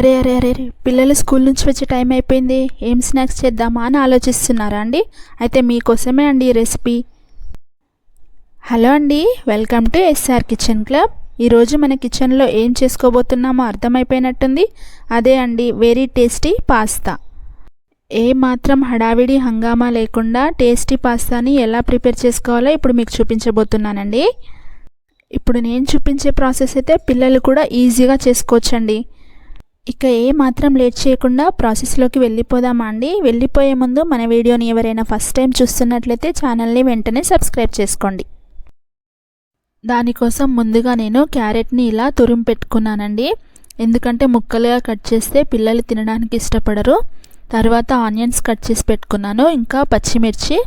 అరే అరే అరే పిల్లలు స్కూల్ నుంచి వచ్చే టైం అయిపోయింది. ఏం స్నాక్స్ చేద్దామా అని ఆలోచిస్తున్నారా అండి? అయితే మీకోసమే అండి ఈ రెసిపీ. హలో అండి welcome to SR kitchen club. ఈరోజు మన కిచెన్లో ఏం చేసుకోబోతున్నామో అర్థమైపోయినట్టుంది. అదే అండి వెరీ టేస్టీ పాస్తా. ఏ మాత్రం హడావిడి హంగామా లేకుండా టేస్టీ పాస్తాని ఎలా ప్రిపేర్ చేసుకోవాలో ఇప్పుడు మీకు చూపించబోతున్నానండి. ఇప్పుడు నేను చూపించే ప్రాసెస్ అయితే పిల్లలు కూడా ఈజీగా చేసుకోవచ్చండి. ఇక ఏ మాత్రం లేట్ చేయకుండా ప్రాసెస్లోకి వెళ్ళిపోదామా అండి? వెళ్ళిపోయే ముందు మన వీడియోని ఎవరైనా ఫస్ట్ టైం చూస్తున్నట్లయితే ఛానల్ని వెంటనే సబ్స్క్రైబ్ చేసుకోండి. దానికోసం ముందుగా నేను క్యారెట్ని ఇలా తురిమి పెట్టుకున్నానండి. ఎందుకంటే ముక్కలుగా కట్ చేస్తే పిల్లలు తినడానికి ఇష్టపడరు. తర్వాత ఆనియన్స్ కట్ చేసి పెట్టుకున్నాను ఇంకా పచ్చిమిర్చి.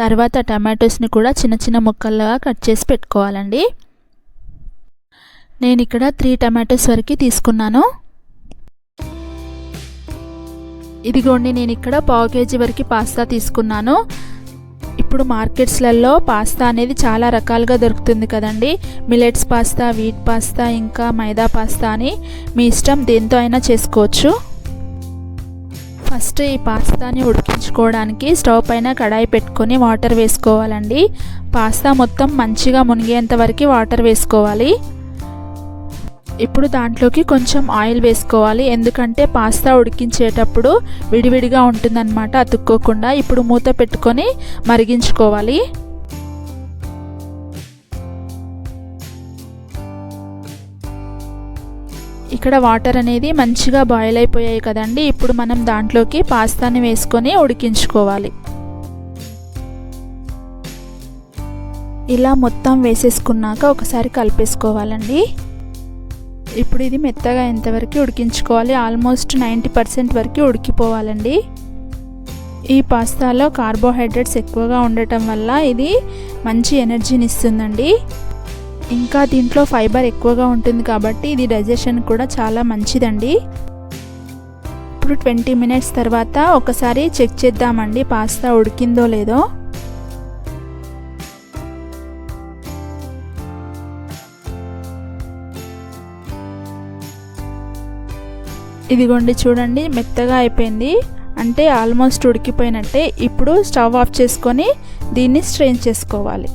తర్వాత టమాటోస్ని కూడా చిన్న చిన్న ముక్కలుగా కట్ చేసి పెట్టుకోవాలండి. నేను ఇక్కడ త్రీ టమాటోస్ వరకు తీసుకున్నాను. ఇదిగోండి నేను ఇక్కడ పావు కేజీ వరకు పాస్తా తీసుకున్నాను. ఇప్పుడు మార్కెట్స్లలో పాస్తా అనేది చాలా రకాలుగా దొరుకుతుంది కదండి. మిలెట్స్ పాస్తా వీట్ పాస్తా ఇంకా మైదా పాస్తా అని మీ ఇష్టం దేంతో అయినా చేసుకోవచ్చు. ఫస్ట్ ఈ పాస్తాని ఉడికించుకోవడానికి స్టవ్ పైన కడాయి పెట్టుకొని వాటర్ వేసుకోవాలండి. పాస్తా మొత్తం మంచిగా మునిగేంత వరకు వాటర్ వేసుకోవాలి. ఇప్పుడు దాంట్లోకి కొంచెం ఆయిల్ వేసుకోవాలి. ఎందుకంటే పాస్తా ఉడికించేటప్పుడు విడివిడిగా ఉంటుందన్నమాట. అతుక్కోకుండా ఇప్పుడు మూత పెట్టుకొని మరిగించుకోవాలి. ఇక్కడ వాటర్ అనేది మంచిగా బాయిల్ అయిపోయాయి కదండి. ఇప్పుడు మనం దాంట్లోకి పాస్తాని వేసుకొని ఉడికించుకోవాలి. ఇలా మొత్తం వేసేసుకున్నాక ఒకసారి కలిపేసుకోవాలండి. ఇప్పుడు ఇది మెత్తగా ఎంతవరకు ఉడికించుకోవాలి. ఆల్మోస్ట్ నైంటీ పర్సెంట్ వరకు ఉడికిపోవాలండి. ఈ పాస్తాలో కార్బోహైడ్రేట్స్ ఎక్కువగా ఉండటం వల్ల ఇది మంచి ఎనర్జీని ఇస్తుందండి. ఇంకా దీంట్లో ఫైబర్ ఎక్కువగా ఉంటుంది కాబట్టి ఇది డైజెషన్ కూడా చాలా మంచిదండి. ఇప్పుడు ట్వంటీ మినిట్స్ తర్వాత ఒకసారి చెక్ చేద్దామండి పాస్తా ఉడికిందో లేదో. ఇదిగోండి చూడండి మెత్తగా అయిపోయింది. అంటే ఆల్మోస్ట్ ఉడికిపోయినట్టే. ఇప్పుడు స్టవ్ ఆఫ్ చేసుకొని దీన్ని స్ట్రెయిన్ చేసుకోవాలి.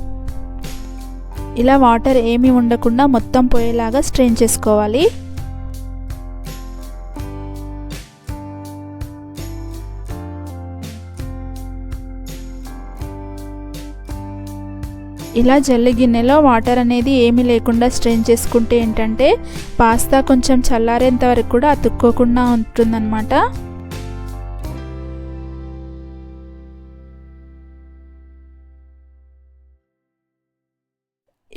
ఇలా వాటర్ ఏమీ ఉండకుండా మొత్తం పోయేలాగా స్ట్రెయిన్ చేసుకోవాలి. ఇలా జల్లి గిన్నెలో వాటర్ అనేది ఏమీ లేకుండా స్ట్రెయిన్ చేసుకుంటే ఏంటంటే పాస్తా కొంచెం చల్లారేంత వరకు కూడా అతుక్కోకుండా ఉంటుందన్నమాట.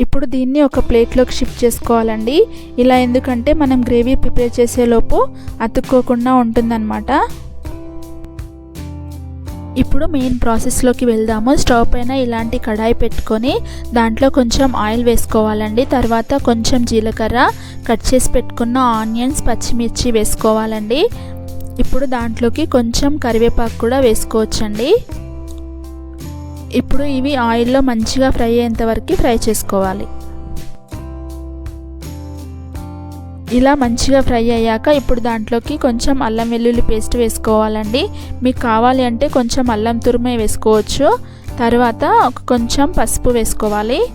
ఇప్పుడు దీన్ని ఒక ప్లేట్లోకి షిఫ్ట్ చేసుకోవాలండి. ఇలా ఎందుకంటే మనం గ్రేవీ ప్రిపేర్ చేసేలోపు అతుక్కోకుండా ఉంటుందన్నమాట. ఇప్పుడు మెయిన్ ప్రాసెస్లోకి వెళ్దాము. స్టవ్ పైన ఇలాంటి కడాయి పెట్టుకొని దాంట్లో కొంచెం ఆయిల్ వేసుకోవాలండి. తర్వాత కొంచెం జీలకర్ర కట్ చేసి పెట్టుకున్న ఆనియన్స్ పచ్చిమిర్చి వేసుకోవాలండి. ఇప్పుడు దాంట్లోకి కొంచెం కరివేపాకు కూడా వేసుకోవచ్చండి. ఇప్పుడు ఇవి ఆయిల్లో మంచిగా ఫ్రై అయ్యేంత వరకు ఫ్రై చేసుకోవాలి. ఇలా మంచిగా ఫ్రై అయ్యాక ఇప్పుడు దాంట్లోకి కొంచెం అల్లం వెల్లుల్లి పేస్ట్ వేసుకోవాలండి. మీకు కావాలి అంటే కొంచెం అల్లం తురుమే వేసుకోవచ్చు. తర్వాత కొంచెం పసుపు వేసుకోవాలి.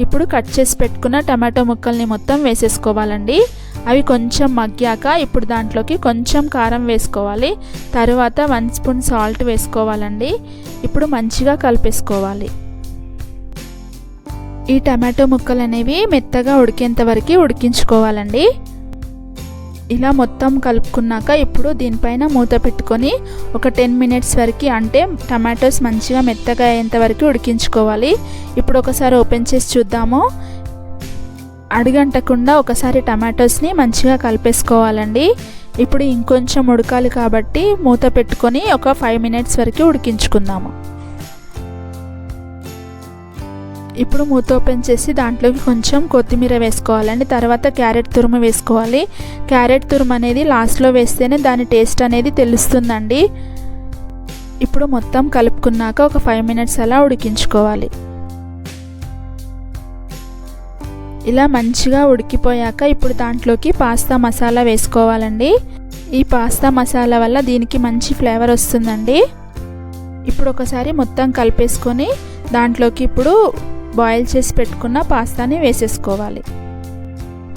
ఇప్పుడు కట్ చేసి పెట్టుకున్న టమాటో ముక్కల్ని మొత్తం వేసేసుకోవాలండి. అవి కొంచెం మగ్గాక ఇప్పుడు దాంట్లోకి కొంచెం కారం వేసుకోవాలి. తర్వాత వన్ స్పూన్ సాల్ట్ వేసుకోవాలండి. ఇప్పుడు మంచిగా కలిపేసుకోవాలి. ఈ టమాటో ముక్కలు అనేవి మెత్తగా ఉడికేంత వరకు ఉడికించుకోవాలండి. ఇలా మొత్తం కలుపుకున్నాక ఇప్పుడు దీనిపైన మూత పెట్టుకొని ఒక టెన్ మినిట్స్ వరకు అంటే టమాటోస్ మంచిగా మెత్తగా అయ్యేంత వరకు ఉడికించుకోవాలి. ఇప్పుడు ఒకసారి ఓపెన్ చేసి చూద్దాము. అడుగంటకుండా ఒకసారి టమాటోస్ని మంచిగా కలిపేసుకోవాలండి. ఇప్పుడు ఇంకొంచెం ఉడకాలి కాబట్టి మూత పెట్టుకొని ఒక ఫైవ్ మినిట్స్ వరకు ఉడికించుకుందాము. ఇప్పుడు మూత ఓపెన్ చేసి దాంట్లోకి కొంచెం కొత్తిమీర వేసుకోవాలండి. తర్వాత క్యారెట్ తురుము వేసుకోవాలి. క్యారెట్ తురుము అనేది లాస్ట్లో వేస్తేనే దాని టేస్ట్ అనేది తెలుస్తుందండి. ఇప్పుడు మొత్తం కలుపుకున్నాక ఒక ఫైవ్ మినిట్స్ అలా ఉడికించుకోవాలి. ఇలా మంచిగా ఉడికిపోయాక ఇప్పుడు దాంట్లోకి పాస్తా మసాలా వేసుకోవాలండి. ఈ పాస్తా మసాలా వల్ల దీనికి మంచి ఫ్లేవర్ వస్తుందండి. ఇప్పుడు ఒకసారి మొత్తం కలిపేసుకొని దాంట్లోకి ఇప్పుడు బాయిల్ చేసి పెట్టుకున్న పాస్తాని వేసేసుకోవాలి.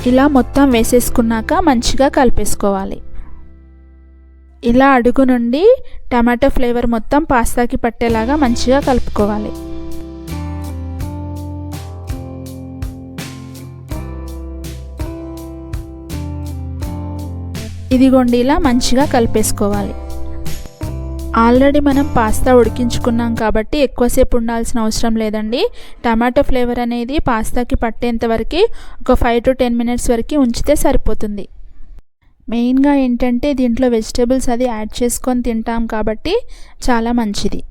ఇలా మొత్తం వేసేసుకున్నాక మంచిగా కలిపేసుకోవాలి. ఇలా అడుగు నుండి టమాటో ఫ్లేవర్ మొత్తం పాస్తాకి పట్టేలాగా మంచిగా కలుపుకోవాలి. ఇదిగోండి ఇలా మంచిగా కలిపేసుకోవాలి. ఆల్రెడీ మనం పాస్తా ఉడికించుకున్నాం కాబట్టి ఎక్కువసేపు ఉండాల్సిన అవసరం లేదండి. టమాటో ఫ్లేవర్ అనేది పాస్తాకి పట్టేంత వరకు ఒక ఫైవ్ టు టెన్ మినిట్స్ వరకు ఉంచితే సరిపోతుంది. మెయిన్గా ఏంటంటే దీంట్లో వెజిటేబుల్స్ అది యాడ్ చేసుకొని తింటాం కాబట్టి చాలా మంచిది.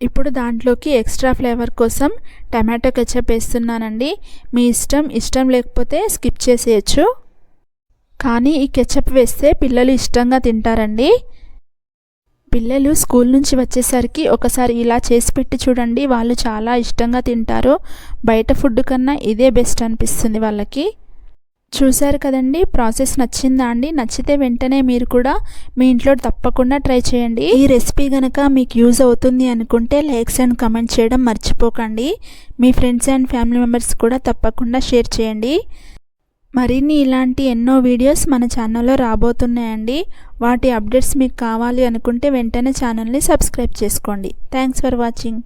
ఇప్పుడు దాంట్లోకి ఎక్స్ట్రా ఫ్లేవర్ కోసం టమాటో కెచప్ వేస్తున్నానండి. మీ ఇష్టం ఇష్టం లేకపోతే స్కిప్ చేసేయచ్చు. కానీ ఈ కెచప్ వేస్తే పిల్లలు ఇష్టంగా తింటారండి. పిల్లలు స్కూల్ నుంచి వచ్చేసరికి ఒకసారి ఇలా చేసి పెట్టి చూడండి వాళ్ళు చాలా ఇష్టంగా తింటారు. బయట ఫుడ్ కన్నా ఇదే బెస్ట్ అనిపిస్తుంది వాళ్ళకి. చూశారు కదండి ప్రాసెస్ నచ్చిందా అండి? నచ్చితే వెంటనే మీరు కూడా మీ ఇంట్లో తప్పకుండా ట్రై చేయండి. ఈ రెసిపీ కనుక మీకు యూజ్ అవుతుంది అనుకుంటే లైక్స్ అండ్ కమెంట్ చేయడం మర్చిపోకండి. మీ ఫ్రెండ్స్ అండ్ ఫ్యామిలీ మెంబర్స్ కూడా తప్పకుండా షేర్ చేయండి. మరిన్ని ఇలాంటి ఎన్నో వీడియోస్ మన ఛానల్లో రాబోతున్నాయండి. వాటి అప్డేట్స్ మీకు కావాలి అనుకుంటే వెంటనే ఛానల్ని సబ్స్క్రైబ్ చేసుకోండి. Thanks for watching